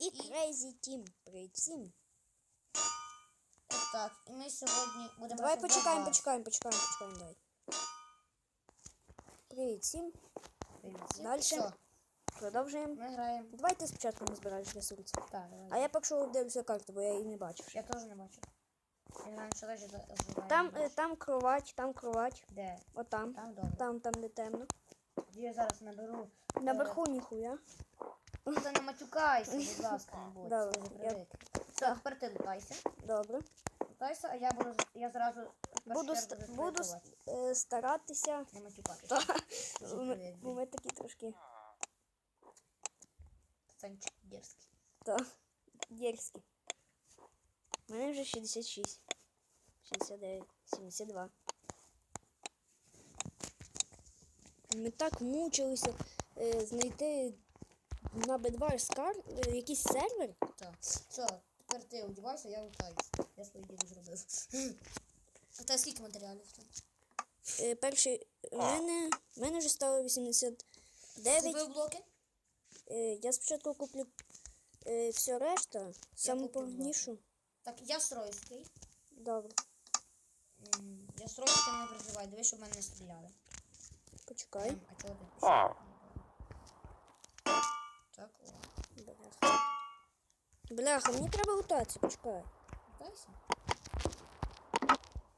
І Crazy Team. Привіт всім. Так, і ми сьогодні будемо. Давай почекаємо, Roblox. почекаємо, почекаємо, почекаємо, давай. Привіт всім. Привіт. Дальше. Все, Продовжуємо. ми граємо. Давайте спочатку не збираєш ресурси. Так, давай. А я поки що дивлюся карту, бо я її не бачив. Я теж не бачу. Я граю, що далі. Там, е, там кровать, там кровать. Де? Отам. Там добре. Там, там, де темно. Я зараз наберу. Наверху ніхуя. Е, Ти не матюкайся, будь ласка, не. Добре, я-. Все, тепер ти лутайся. Добре. Лутайся, а я буду я зразу Буду, ст- буду е, старатися. Не матюкатися. Дуже Бо ми- привик. бо ми такі трошки. Пацанчик дерзкий. Та, дерзкі. У мене вже 66. 69, 72. Ми так мучилися е, знайти на B2 скар е, якийсь сервер. Так. Все, тепер ти одівайся, я лутаюся. Я свої діло зробив. А тебе скільки матеріалів там? Е, перший у мене, у мене вже стало 89. Купив блоки? Е, я спочатку куплю е, все решта, саму куплю повнішу. Так, я строю окей? Добре, М, Я строю, ти не переживай, дивись, щоб в мене не стріляли. почекай. А чого ти пішов? Так, о. Бляха. Бляха, мені треба готуватися, почекай. Дайся.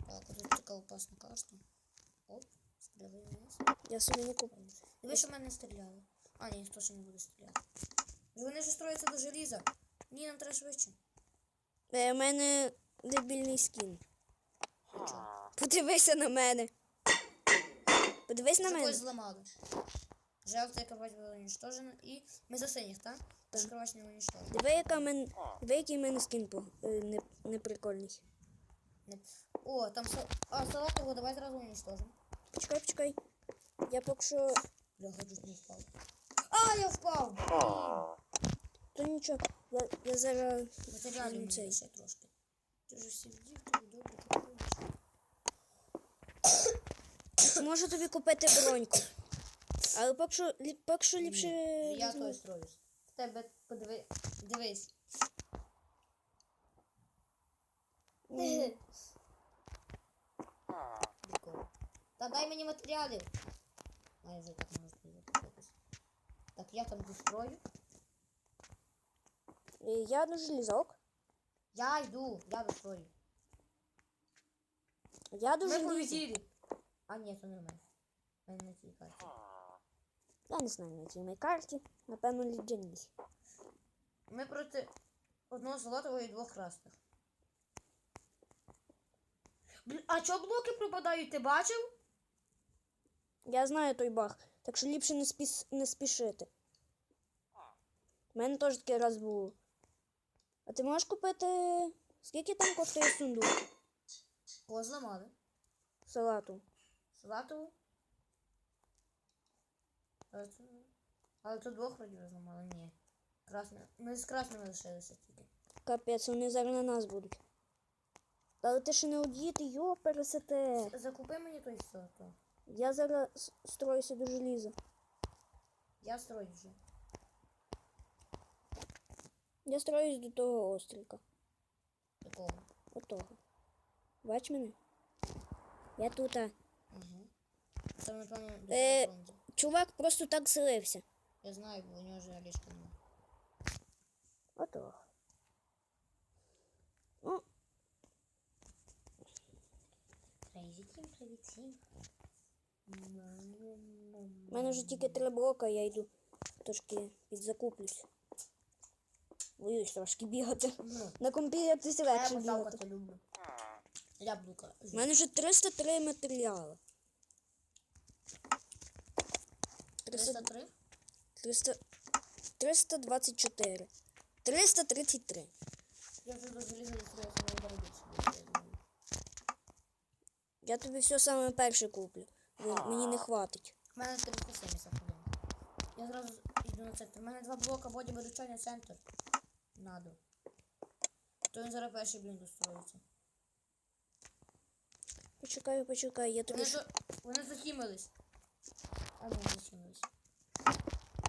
Так, тут така опасна карта. Оп, стріли вниз. Я собі не куплю. Дивись, що в мене стріляли. А, ні, ніхто ще не буде стріляти. Вони ж строяться до желіза. Ні, нам треба швидше. Е, у мене дебільний скін. Подивися на мене. Подивись на Вже когось мене. зламали. Жовтая кровать була уничтожена. І ми за синіх, так? Кровать не. Диви, яка мен... Диви, який мене скін по... е, не... неприкольний. О, там са... А, салатового давай зразу уничтожим. Почекай, почекай. Я поки що. Бляха, чуть не впав. А, я впав! То нічого. Я, я зараз. Матеріалів мені цей. ще трошки. Ти ж всі вдів, тобі добре, ти ходиш. Можу тобі купити броньку. Але поки що, лі- поки що ліпше. Я візьму. той строюсь. В тебе подиви... Дивись. Прикол. Та дай мені матеріалів. Майже так можна запитатись. Так, я там дострою. Е, Я до желізок. Я йду, я дострою. Я до Ми желізок. полетіли. А ні, це не в мене. В мене на цій карті. Я не знаю на цій моїй карті. Напевно, лідженій. Ми проти одного золотого і двох красних. А чого блоки пропадають, ти бачив? Я знаю той баг, так що ліпше не, спіс... не спішити. У мене теж таке раз було. А ти можеш купити. Скільки там коштує сундук Кого зламали? салату? Але це... Але тут двох вроді зламали, ні. Красне. Ми з красними лишилися тільки. Капець, вони зараз на нас будуть. Але ти ще не одіти, йо, пересете. Закупи мені той все. Я зараз строюся до желіза. Я строю вже. Я строюсь до того острівка. Такого. Отого. Бач мене? Я тут. а. Угу. Це напевно до Е. Чувак просто так злився. Я знаю, бо у нього вже ліжка нема. Отого. Ну, привіт всім. У мене вже тільки три блока, я йду трошки підзакуплюсь. Боюсь трошки бігати. Ну. На компі Я легше поставку бігати. люблю. Яблука. У мене вже 303 матеріали. 300, 303? 300, 324. 333. Я вже достроївся. Я тобі все саме перше куплю. Мені не хватить. У мене 370 хвилин. Я зразу йду на центр. У мене два блока, боді виручання центр. Надо. То він зараз перший блін достроїться. Почекай, почекай, я тобі. Вони, ж- вони захімились. А захімились.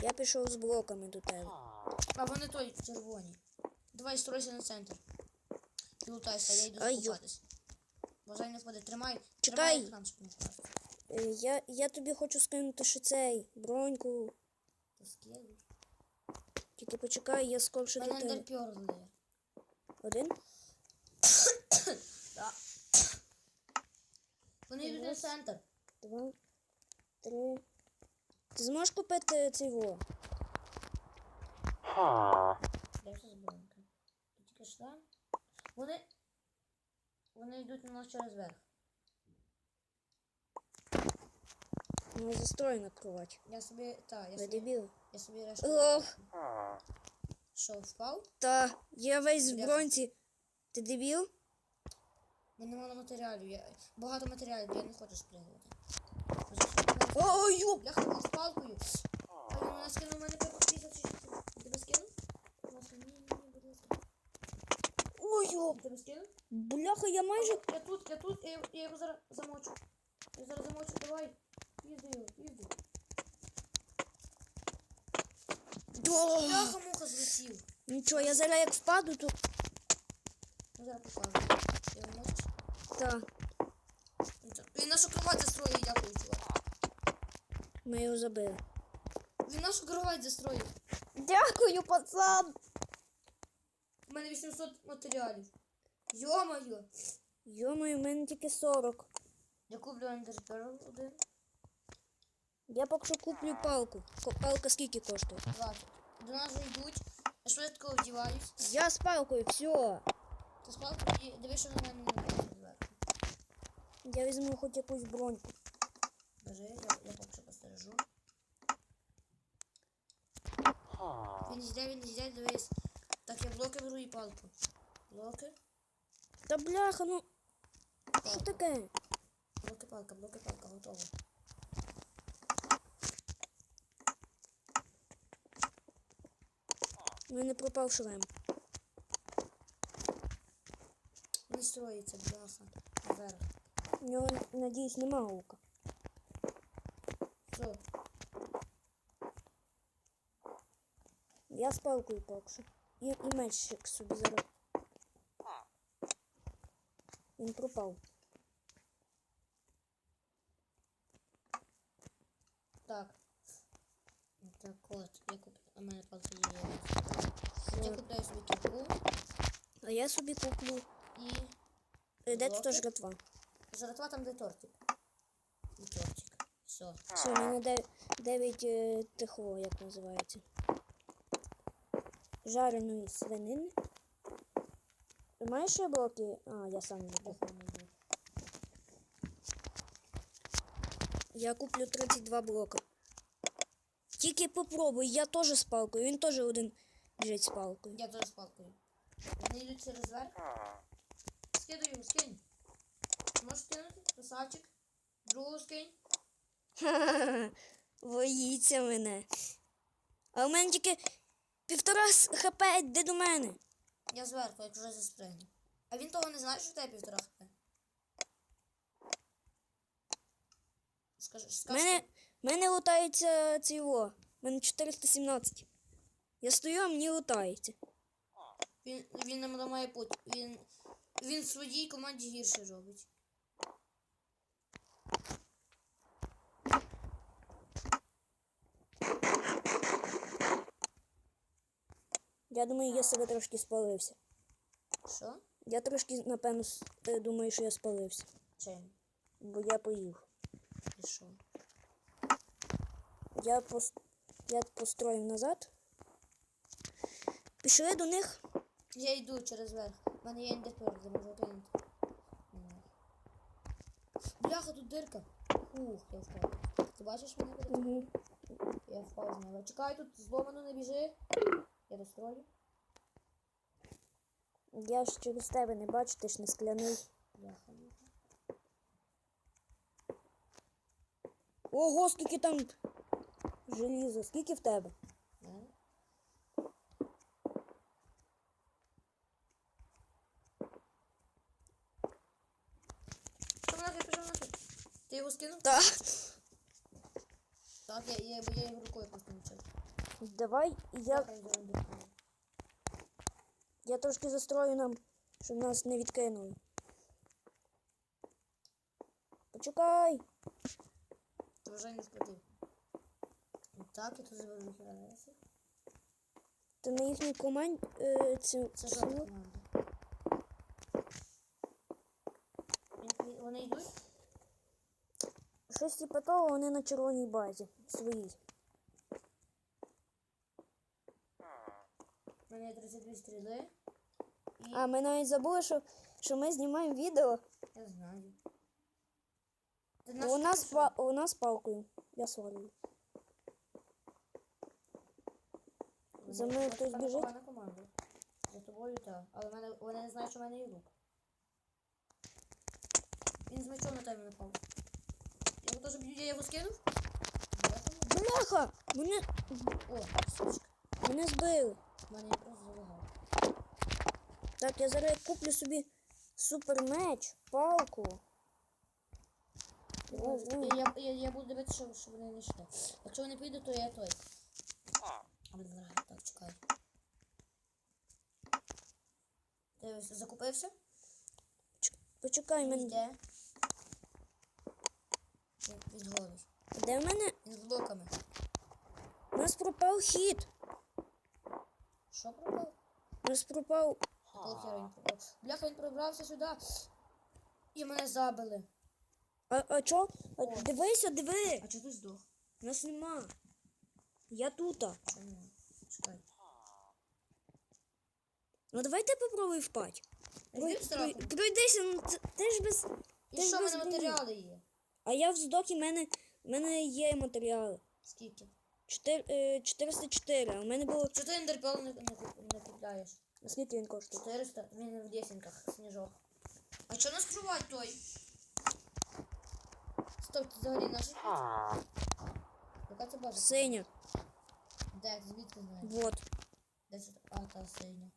Я пішов з блоками до тебе. А вони той червоні. Давай стройся на центр. Лутайся, я йду Ай, Бажай не впаде. Тримай. Чекай. Тримай. Е, Я, я тобі хочу скинути ще цей броньку. Тільки почекай, я скорше до тебе. Один. Так. Вони йдуть на центр. Два, три. Ти зможеш купити цей во? Де все? Ти тільки йшла? Вони. Вони йдуть на нас через верх. Ну, застрой накривати. Я собі. Та, я собі. дебіли. Я собі решту. Ох, Що, впав? та, я весь в бронці. Ти дебіл? Мене мало матеріалів. Я... Багато матеріалів, я не хочу спригувати. Ой, йоп! Бляха, він з палкою. А мене скинув, мене 50 чи Тебе ласка. Ой, йоп! Тебе скинув? Бляха, я майже. Я тут, я тут, я, я його зараз замочу. Я зараз замочу, давай. Їзди його, їзди. О! Бляха, муха злетів. Нічого, я зараз як впаду, то. Ну зараз покажу. Я його можеш? Та, Він нашу кровать застроїв, дякую, чувак. Ми його забили. Він нашу кровать застроїв. Дякую, пацан! У мене 800 матеріалів. Йо-моє. Йомаю, в мене тільки 40. Я куплю ендерперл один. Я поки що куплю палку. Палка скільки коштує? 20. До нас йдуть. Я швидко вдіваюсь. Я з палкою, все. Ти спав і дивись, що на мене не. Я візьму хоч якусь броньку. Боже, я, я поки що постережу. Він йде, він йде, дивись. Так, я блоки беру і палку. Блоки, Та бляха, ну. Що палка. таке? Блоки, палка, блоки, палка, готово. У мене пропав шлем. Не строїться, бляха. Наверх. У нього, надіюсь, нема лука. Все. Я з палкою поки що. І, і меччик собі зараз. Він пропав. Так. Так, от, я куплю. У мене палка є. Я купляю собі кіпку А я собі куплю. і Е, Де тут Блоки? жратва? жратва там, де тортик. І тортик. Все. Все, у мене де- дев'ять е, тихо, як називається. Жареної свинини. Маєш ще блоки? А, я сам не куплю. Я куплю 32 блока. Тільки попробуй, я теж з палкою, він теж один біжить з палкою. Я теж з палкою. Вони йдуть через верх. Скидуй скинь. Можеш скинути? Красавчик. Другу скинь. Боїться мене. А у мене тільки півтора хп, де до мене. Я зверху, якщо заспригну. А він того не знає, що в тебе півтора хп. Скажи, скажи. мене, мене лутається. У мене 417. Я стою, а мені лутається. Він, він нам ламає путь. Він, він своїй команді гірше робить. Я думаю, я себе трошки спалився. Що? Я трошки, напевно, е, думаю, що я спалився. Чим? Бо я поїв. І що? Я, пос... я построїв назад. Пішли до них. Я йду через верх. У мене є індепер, де можу кинути. Бляха, тут дирка. Ух, я впав. Ти бачиш мене? Угу. Я впав з неба. Чекай, тут зломано не біжи. Я дострою. Я ж через тебе не бачу, ти ж не скляний. Ого, скільки там желіза, скільки в тебе? Пішов нафіг, пішов нафіг. Ти його скинув? Так. Так, я, я, я його рукою просто чув. Давай я, я трошки застрою нам, щоб нас не відкинули. Почекай. Ти вже не сплатив. Так, я тут заберу хіранеси. Ти на їхній команді е, цю, Це жовта команда. Вони йдуть? щось типу того, вони на червоній базі своїй. У мене 32 стріли. І А ми навіть забули, що, що ми знімаємо відео. я знаю. Ти У нас, па, у нас палкою. Я свалюю. за мною хтось біжить? За тобою так. Але мене, вони не знають, що в мене є лук. Він з мечом на тебе напав. Я його теж б'ю, я його скинув. Бляха. Бляха! Мене, О, сучка. мене збили. В мене якраз залагав. Так, я зараз куплю собі супермеч, палку. О, о. Я, я, я, я буду дивитися, щоб, щоб вони не йшли. Якщо вони підуть, то я той. Блін, так, чекай. Ти закупився? Почекай мене. Йде. Він відголиш. Де в мене? З блоками. У нас пропав хід. Що пропав? Нас пропав. Полхера він пропав. Бляха, він пробрався сюди. І мене забили. А, а чо? А, дивися, диви. А чого ти здох? Нас нема. Я тута. Чому? Чекай. Ну давай ти попробуй впать. Йди в сраку. Пройдися, ну ти, ти ж без. І ти ж що, в без мене броні. матеріали є? А я в здокі, в мене, в мене є матеріали. Скільки? Чотир, е, 404, а в мене було. Чого ти ендерпел не, не, не купляєш? Скільки він коштує? 400, він в десеньках, сніжок. А що нас кровать той? Стоп, це взагалі наш. Яка це база? Синя. Де, ти звідки знаєш? Вот. Де це? А, та синя.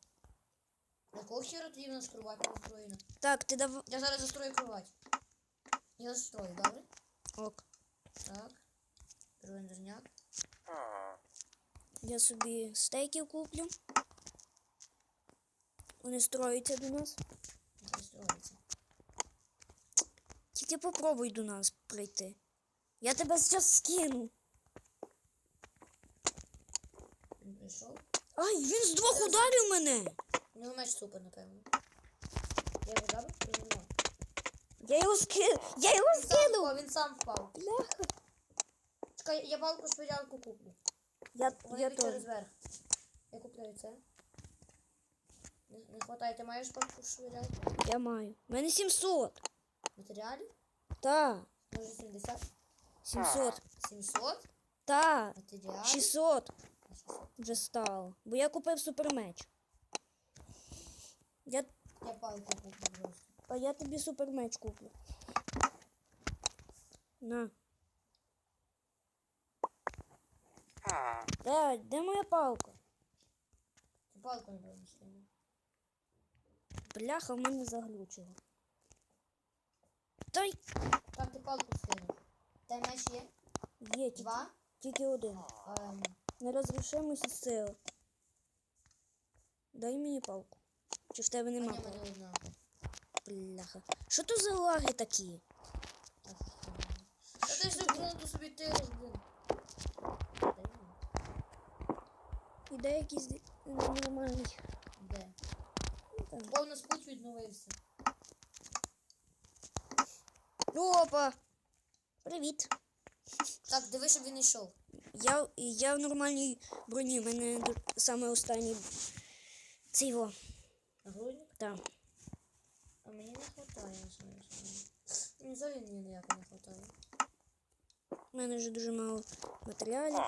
Якого хера тоді в нас кровать настроєна? Так, ти дав. Я зараз застрою кровать. Я застрою, добре? Ок. Так. Беру ендерняк. Я собі стейків куплю. Вони строються до нас. Застроїться. Тільки попробуй до нас прийти. Я тебе зараз скину. Він прийшов. Ай, він з двох ударив мене. У нього меч супер, напевно. Я його забив? Чи нема? Я його скину. Я його впав, він сам впав. Бляха. Чекай, я балку шпилялку куплю. Я, Вони я йдуть через верх. Я купляю це. Не, не хватає, ти маєш балку шпилялку? Я маю. У мене 700. Матеріалів? Та. Може 70? 700. 700? Та. Матеріалів? 600 А, 600. вже стало. Бо я купив супермеч. Я, Я палку куплю а я тобі супермеч куплю. На. Де, де моя палка? Палку не скинути. Бляха, в мене заглючило. Та й Так, ти палку скинув. Та меч є? є тільки, Два? тільки один. Ем, Нерозрішимості сила. Дай мені палку. Чи в тебе нема палки? одна. Бляха. Що то за лаги такі? Та ти ж не собі тириш, блин. Та ні. Іде якийсь ді- нормальний. Де? Бо у нас путь відновився. Опа! Привіт. Так, диви, щоб він йшов. Я, я в нормальній броні. У мене саме останній. Це його. Грудник? Там. А мені не своєму Мені взагалі мені ніяко не хватає. У мене вже дуже мало матеріалів.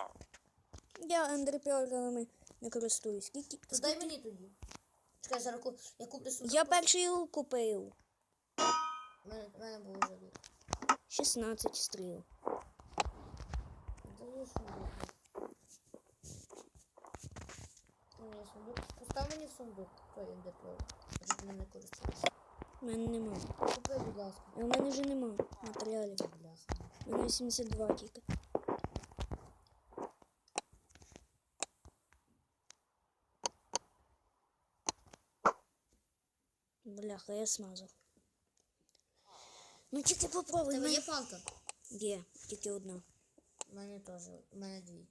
Я ендерперлами не користуюсь. Скільки? То дай мені тоді. Чекай, зараз ку- я куплю собі. Я перший його купив. У мене, у мене було вже 16 стріл. Де є сундук? Сундук. Постав мені в сундук. Той ендерпел. Щоб ним не користувався. У мене нема. Купи, будь ласка. В мене вже нема матеріалів. У мене 72 тільки. Бляха, я смазав. Ну тільки У попробуй. тебе ну. є палка? Є, тільки одна. У мене теж. У мене дві.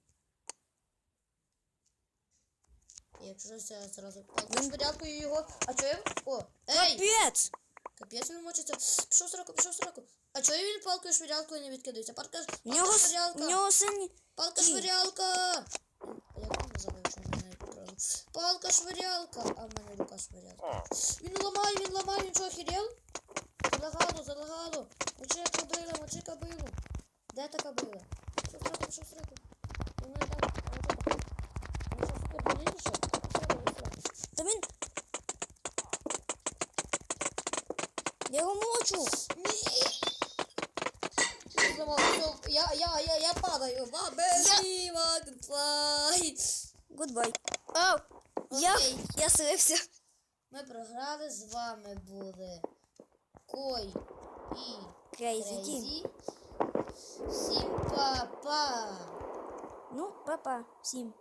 Якщо це я зразу палку швирялкою його. А чого я? О! Ей! Капець! Капець він мочиться. Пішов сроку, пішов сроку. А чого він палкою швирялкою не відкидається? Палка, У нього, палка с- швирялка. у нього сині. Палка Ті. швирялка. Палка швирялка. А в мене рука швирялка. Він ламає, він ламає, він що охерел? Залагало, залагало. Мочи кобила, мочи кобилу. Де та кобила? Що сраку, що сраку? Ну, не там. Ну, що, сука, дурний що? Та він. Я його мочу. Я все, Я, я, я, я падаю. Бабе, Макфлай. Гудбай. Ау! Я, я слився. Ми програли, з вами були Кой і Крейзі Всім па-па! Ну, папа, всім.